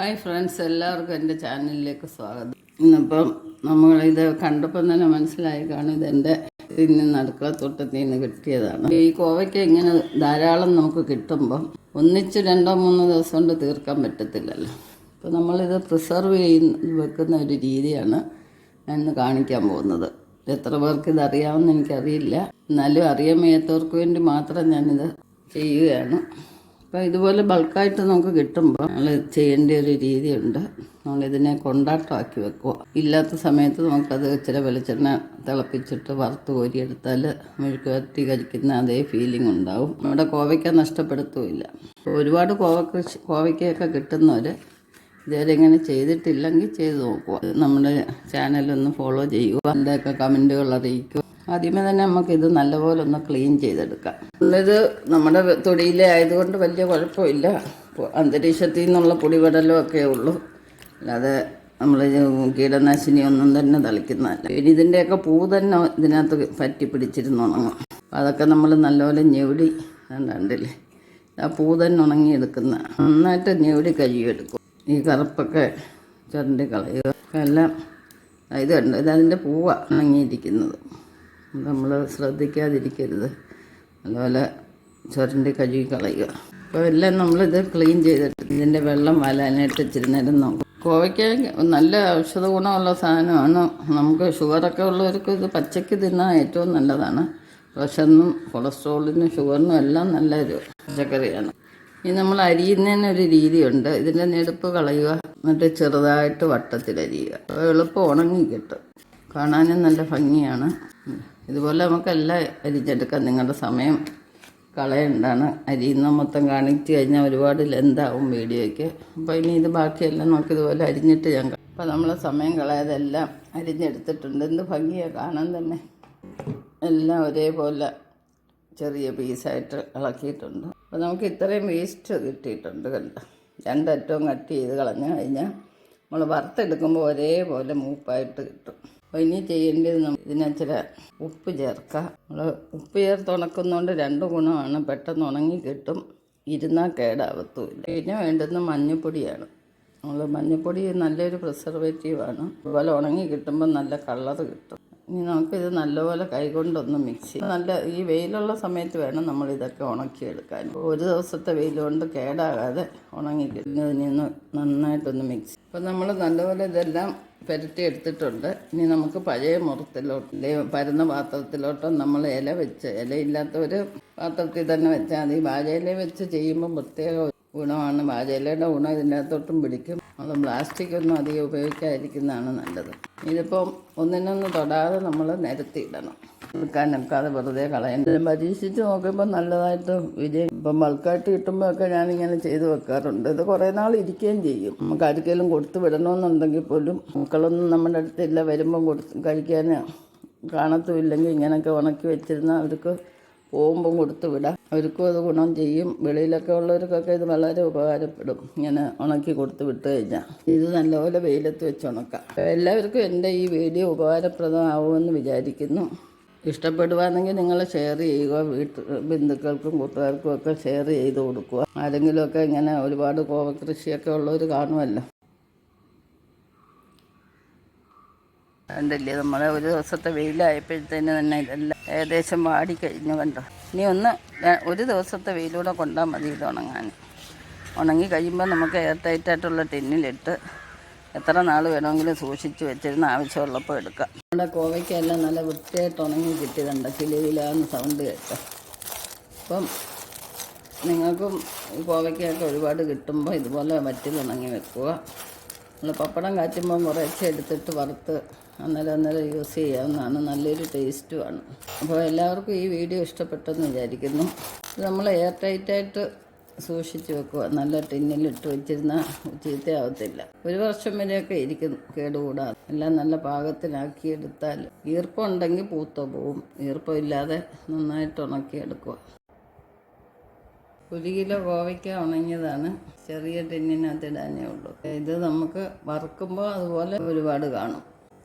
Hi friends എല്ലാവർക്കും എന്റെ ചാനലിലേക്ക് സ്വാഗതം. ഇന്നിപ്പം നമ്മളിത് കണ്ടപ്പം തന്നെ മനസ്സിലായി കാണും ഇതെന്റെ ഇതിന് അടുക്കള തോട്ടത്തിൽ നിന്ന് കിട്ടിയതാണ്. ഈ കോവയ്ക്ക ഇങ്ങനെ ധാരാളം നമുക്ക് കിട്ടുമ്പം ഒന്നിച്ച് രണ്ടോ മൂന്നോ ദിവസം കൊണ്ട് തീർക്കാൻ പറ്റത്തില്ലല്ലോ. അപ്പോൾ നമ്മളിത് പ്രിസർവ് ചെയ്യുന്ന വെക്കുന്ന ഒരു രീതിയാണ് ഇന്ന് കാണിക്കാൻ പോകുന്നത്. എത്ര പേർക്ക് ഇത് അറിയാമെന്ന് എനിക്കറിയില്ല. എന്നാലും അറിയാൻ വയ്യാത്തവർക്ക് വേണ്ടി മാത്രം ഞാനിത് ചെയ്യുകയാണ്. അപ്പോൾ ഇതുപോലെ ബൾക്കായിട്ട് നമുക്ക് കിട്ടുമ്പോൾ നമ്മൾ ചെയ്യേണ്ട ഒരു രീതിയുണ്ട്. നമ്മളിതിനെ കൊണ്ടാട്ടമാക്കി വെക്കുക. ഇല്ലാത്ത സമയത്ത് നമുക്കത് ഇച്ചിരി വെളിച്ചെണ്ണ തിളപ്പിച്ചിട്ട് വറുത്ത് കോരിയെടുത്താൽ മെഴുക്കുവരട്ടി കഴിക്കുന്ന അതേ ഫീലിംഗ് ഉണ്ടാവും. നമ്മുടെ കോവയ്ക്ക നഷ്ടപ്പെടുത്തുമില്ല ഒരുപാട് കോവ കൃഷി കോവയ്ക്കയൊക്കെ കിട്ടുന്നവർ ഇതുവരെ ഇങ്ങനെ ചെയ്തിട്ടില്ലെങ്കിൽ ചെയ്ത് നോക്കുക. നമ്മുടെ ചാനലൊന്ന് ഫോളോ ചെയ്യുക. എന്തൊക്കെ കമന്റുകൾ അറിയിക്കുക. ആദ്യമേ തന്നെ നമുക്കിത് നല്ലപോലെ ഒന്ന് ക്ലീൻ ചെയ്തെടുക്കാം. ഇത് നമ്മുടെ തൊടിയിലെ ആയതുകൊണ്ട് വലിയ കുഴപ്പമില്ല. അന്തരീക്ഷത്തിൽ നിന്നുള്ള പൊടിപടലും ഒക്കെ ഉള്ളൂ. അല്ലാതെ നമ്മൾ കീടനാശിനി ഒന്നും തന്നെ തളിക്കുന്നതല്ല. ഇനി ഇതിന്റെയൊക്കെ പൂ തന്നെ ഇതിനകത്ത് പറ്റി പിടിച്ചിരുന്ന് ഉണങ്ങും. അപ്പം അതൊക്കെ നമ്മൾ നല്ലപോലെ ഞെവിടി. കണ്ടില്ലേ? ആ പൂ തന്നെ ഉണങ്ങിയെടുക്കുന്ന. നന്നായിട്ട് ഞെവിടി കഴുകിയെടുക്കും. ഈ കറുപ്പൊക്കെ ചുരണ്ടി കളയുക. എല്ലാം ഇത് കണ്ട്? ഇതതിന്റെ പൂവാണ് ഉണങ്ങിയിരിക്കുന്നത്. നമ്മൾ ശ്രദ്ധിക്കാതിരിക്കരുത്. നല്ലപോലെ ചുരണ്ടി കഴുകി കളയുക. അപ്പോൾ എല്ലാം നമ്മളിത് ക്ലീൻ ചെയ്തിട്ട് ഇതിന്റെ വെള്ളം വലാനായിട്ട് ഇച്ചിരി നേരം നോക്കും കോവയ്ക്ക നല്ല ഔഷധ ഗുണമുള്ള സാധനമാണ്. നമുക്ക് ഷുഗറൊക്കെ ഉള്ളവർക്ക് ഇത് പച്ചയ്ക്ക് തിന്നാൻ ഏറ്റവും നല്ലതാണ്. പ്രഷറിനും കൊളസ്ട്രോളിനും ഷുഗറിനും എല്ലാം നല്ലൊരു പച്ചക്കറിയാണ്. ഇനി നമ്മൾ അരിയുന്നതിനൊരു രീതിയുണ്ട്. ഇതിന്റെ നെടുപ്പ് കളയുക. എന്നിട്ട് ചെറുതായിട്ട് വട്ടത്തിലരിയുക. അപ്പോൾ എളുപ്പം ഉണങ്ങി കിട്ടും. കാണാനും നല്ല ഭംഗിയാണ്. ഇതുപോലെ നമുക്കെല്ലാം അരിഞ്ഞെടുക്കാം. നിങ്ങളുടെ സമയം കളയണ്ടാണ് അരിയുന്ന മൊത്തം കാണിച്ച് കഴിഞ്ഞാൽ ഒരുപാട് ലെന്താവും വീഡിയോയ്ക്ക്. അപ്പോൾ ഇനി ഇത് ബാക്കിയെല്ലാം നമുക്ക് ഇതുപോലെ അരിഞ്ഞിട്ട് ഞാൻ അപ്പോൾ നമ്മൾ സമയം കളയാതെല്ലാം അരിഞ്ഞെടുത്തിട്ടുണ്ട്. എന്ത് ഭംഗിയാണ് കാണാൻ തന്നെ. എല്ലാം ഒരേപോലെ ചെറിയ പീസായിട്ട് ഇളക്കിയിട്ടുണ്ട്. അപ്പോൾ നമുക്ക് ഇത്രയും വേസ്റ്റ് കിട്ടിയിട്ടുണ്ട് കണ്ടോ? രണ്ടറ്റവും കട്ട് ചെയ്ത് കളഞ്ഞു കഴിഞ്ഞാൽ നമ്മൾ വറുത്തെടുക്കുമ്പോൾ ഒരേപോലെ മൂപ്പായിട്ട് കിട്ടും. അപ്പോൾ ഇനി ചെയ്യേണ്ടത് നമ്മൾ ചില ഉപ്പ് ചേർക്കുക നമ്മൾ ഉപ്പ് ചേർത്ത് ഉണക്കുന്നതുകൊണ്ട് രണ്ട് ഗുണമാണ്. പെട്ടെന്ന് ഉണങ്ങി കിട്ടും. ഇരുന്നാൽ കേടാവത്തുമില്ല. പിന്നെ വേണ്ടുന്ന മഞ്ഞൾപ്പൊടിയാണ് നമ്മൾ മഞ്ഞൾപ്പൊടി നല്ലൊരു പ്രിസർവേറ്റീവാണ്. അതുപോലെ ഉണങ്ങി കിട്ടുമ്പോൾ നല്ല കളർ കിട്ടും. ഇനി നമുക്കിത് നല്ലപോലെ കൈകൊണ്ടൊന്ന് മിക്സ് ചെയ്യും. നല്ല ഈ വെയിലുള്ള സമയത്ത് വേണം നമ്മൾ ഇതൊക്കെ ഉണക്കിയെടുക്കാൻ. ഒരു ദിവസത്തെ വെയിൽ കൊണ്ട് കേടാകാതെ ഉണങ്ങി കിട്ടും. ഇതിനെ നന്നായിട്ടൊന്ന് മിക്സ് അപ്പോൾ നമ്മൾ നല്ലപോലെ ഇതെല്ലാം പുരട്ടി എടുത്തിട്ടുണ്ട് ഇനി നമുക്ക് പഴയ മുറത്തിലോട്ട് പരന്ന പാത്രത്തിലോട്ടോ നമ്മൾ ഇല വെച്ച് ഇലയില്ലാത്ത ഒരു പാത്രത്തിൽ തന്നെ വെച്ചാൽ മതി. വാഴയില വെച്ച് ചെയ്യുമ്പോൾ പ്രത്യേക ഗുണമാണ്. വാഴയിലയുടെ ഗുണം ഇതിനകത്തോട്ടും പിടിക്കും. നമ്മൾ പ്ലാസ്റ്റിക് ഒന്നും അധികം ഉപയോഗിക്കാതിരിക്കുന്നതാണ് നല്ലത്. ഇതിപ്പം ഒന്നിനൊന്ന് തൊടാതെ നമ്മൾ നിരത്തിയിടണം. എടുക്കാൻ നിൽക്കാതെ വെറുതെ കളയണ്ട പരീക്ഷിച്ച് നോക്കുമ്പോൾ നല്ലതായിട്ട് വിജയം. ഇപ്പം ബൾക്കായിട്ട് കിട്ടുമ്പോഴൊക്കെ ഞാനിങ്ങനെ ചെയ്ത് വെക്കാറുണ്ട്. ഇത് കുറേ നാൾ ഇരിക്കുകയും ചെയ്യും. നമുക്ക് ആർക്കെങ്കിലും കൊടുത്തു വിടണമെന്നുണ്ടെങ്കിൽ പോലും മക്കളൊന്നും നമ്മുടെ അടുത്തില്ല. വരുമ്പം കൊടുത്ത് കഴിക്കാൻ കാണത്തുമില്ലെങ്കിൽ ഇങ്ങനെയൊക്കെ ഉണക്കി വെച്ചിരുന്ന അവർക്ക് പോകുമ്പം കൊടുത്തു വിടാം. അവർക്കും അത് ഗുണം ചെയ്യും. വെളിയിലൊക്കെ ഉള്ളവർക്കൊക്കെ ഇത് വളരെ ഉപകാരപ്പെടും. ഇങ്ങനെ ഉണക്കി കൊടുത്തു വിട്ട് കഴിഞ്ഞാൽ ഇത് നല്ലപോലെ വെയിലത്ത് വെച്ച് ഉണക്കാം. എല്ലാവർക്കും എന്റെ ഈ വീഡിയോ ഉപകാരപ്രദമാവുമെന്ന് വിചാരിക്കുന്നു. ഇഷ്ടപ്പെടുവാണെങ്കിൽ നിങ്ങൾ ഷെയർ ചെയ്യുക വീട്ടിൽ ബന്ധുക്കൾക്കും കൂട്ടുകാർക്കും ഒക്കെ ഷെയർ ചെയ്ത് കൊടുക്കുക. ആരെങ്കിലുമൊക്കെ ഇങ്ങനെ ഒരുപാട് കോവക്കൃഷിയൊക്കെ ഉള്ളവർ കാണുമല്ലോ. കണ്ടില്ലേ നമ്മളെ ഒരു ദിവസത്തെ വെയിലായപ്പോഴത്തേന് തന്നെ ഇതെല്ലാം ഏകദേശം വാടി കഴിഞ്ഞു കണ്ടോ. ഇനി ഒന്ന് ഒരു ദിവസത്തെ വെയിലൂടെ കൊണ്ടാൽ മതി ഇത് ഉണങ്ങാൻ. ഉണങ്ങി കഴിയുമ്പോൾ നമുക്ക് എയർ ടൈറ്റായിട്ടുള്ള ടിന്നിലിട്ട് എത്ര നാൾ വേണമെങ്കിലും സൂക്ഷിച്ച് വെച്ചിരുന്ന ആവശ്യമുള്ളപ്പോൾ എടുക്കാം. നമ്മുടെ കോവയ്ക്കെല്ലാം നല്ല വൃത്തിയായിട്ട് ഉണങ്ങി കിട്ടിയതുണ്ട്. കിളിയിലാന്ന് സൗണ്ട് കേൾക്കാം അപ്പം നിങ്ങൾക്കും കോവയ്ക്കൊക്കെ ഒരുപാട് കിട്ടുമ്പോൾ ഇതുപോലെ വറ്റിൽ ഉണങ്ങി വെക്കുക. നമ്മൾ പപ്പടം കാച്ചുമ്പോൾ കുറേശ്ശെ എടുത്തിട്ട് വറുത്ത് അന്നേരം അന്നേരം യൂസ് ചെയ്യാവുന്നതാണ്. നല്ലൊരു ടേസ്റ്റുമാണ് അപ്പോൾ എല്ലാവർക്കും ഈ വീഡിയോ ഇഷ്ടപ്പെട്ടെന്ന് വിചാരിക്കുന്നു. നമ്മൾ എയർ ടൈറ്റായിട്ട് സൂക്ഷിച്ച് വെക്കുക. നല്ല ടിന്നിലിട്ട് വെച്ചിരുന്ന ചീത്തയാവത്തില്ല. ഒരു വർഷം വരെയൊക്കെ ഇരിക്കും കേടുകൂടാതെ എല്ലാം നല്ല പാകത്തിലാക്കി എടുത്താൽ ഈർപ്പം ഉണ്ടെങ്കിൽ പൂത്ത പോവും. ഈർപ്പം ഇല്ലാതെ നന്നായിട്ട് ഉണക്കിയെടുക്കുക ഒരു കിലോ കോവയ്ക്ക ഉണങ്ങിയതാണ്. ചെറിയ ടിന്നിനകത്ത് ഇടാനേ ഉള്ളൂ. ഇത് നമുക്ക് വറുക്കുമ്പോൾ അതുപോലെ ഒരുപാട് കാണും.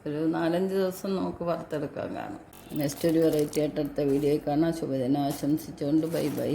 ഒരു നാലഞ്ച് ദിവസം നമുക്ക് വറുത്തെടുക്കാൻ കാണും. നെക്സ്റ്റ് ഒരു വെറൈറ്റി ആയിട്ട് അടുത്ത വീഡിയോ കാണാം. ശുഭദിനം. ആശംസിച്ചുകൊണ്ട് ബൈ ബൈ.